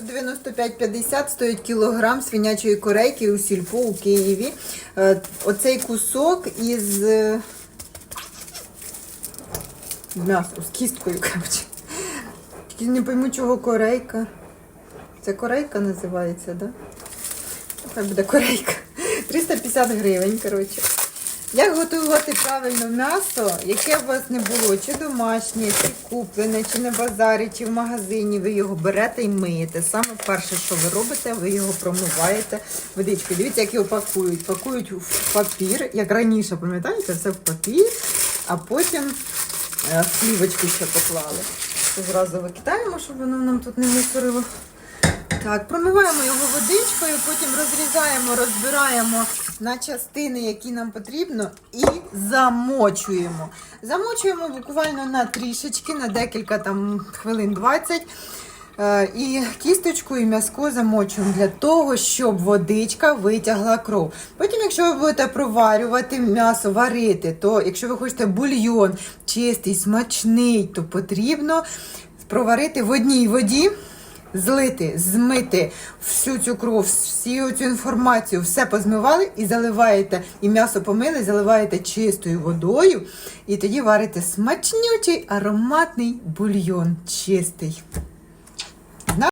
95,50 стоїть кілограм свинячої корейки у сільпо у Києві. Е, Оцей кусок із е, м'ясо, з кісткою, коротше. Не пойму, чого корейка. Це корейка називається, так? Да? Хай буде корейка. 350 гривень, коротше. Як готувати правильно м'ясо, яке у вас не було, чи домашнє, чи куплене, чи на базарі, чи в магазині, ви його берете і миєте. Саме перше, що ви робите, ви його промиваєте водичкою. Дивіться, як його пакують. Пакують в папір, як раніше, пам'ятаєте, все в папір, а потім е, в ще поклали. Зразу викидаємо, щоб воно нам тут не мусорило. Так, промиваємо його водичкою, потім розрізаємо, розбираємо на частини, які нам потрібно, і замочуємо. Замочуємо буквально на трішечки, на декілька там хвилин 20. Е, І кісточку і м'язко замочуємо для того, щоб водичка витягла кров. Потім, якщо ви будете проварювати м'ясо, варити, то якщо ви хочете бульйон чистий, смачний, то потрібно проварити в одній воді. Злити, змити всю цю кров, всю цю інформацію, все позмивали і заливаєте, і м'ясо помили, заливаєте чистою водою, і тоді варите смачнючий ароматний бульйон чистий.